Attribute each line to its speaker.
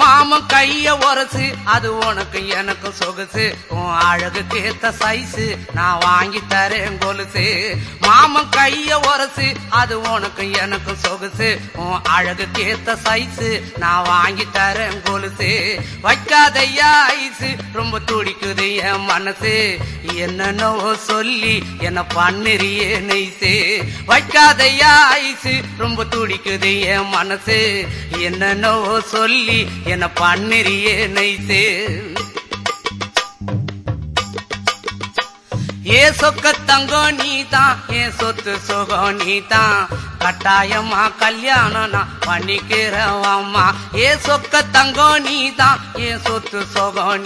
Speaker 1: மாமன் கைய உரசு அது உனக்கு எனக்கும் சொகுசு. உன் அழகுக்கு ஏத்த சைஸு நான் வாங்கி தரேன் கொலுசு. மாமன் கைய உரசு அது உனக்கு எனக்கும் சொகுசு. உன் அழகுக்கு ஏத்த சைஸு நான் வாங்கி தரேன் கொலுசு. வைக்காதையா ஐசு ரொம்ப துடிக்குது என் மனசு. என்னென்னவோ சொல்லி என்ன பண்ணுறியே நெய்சு. வைக்காதையா மனசு ரொம்ப துடிக்குது என் மனசு. என்னன்னோ சொல்லி என்ன பண்ணுறியே நெய்சு ஏ சொக்க தங்கோ நீ தான் ஏன் சொத்து சுகம் நீதான். கட்டாயமா கல்யாணம் நான் பண்ணிக்கிறவம்மா ஏ சொக்க தங்கம் நீதான் ஏன் சொத்து சுகம்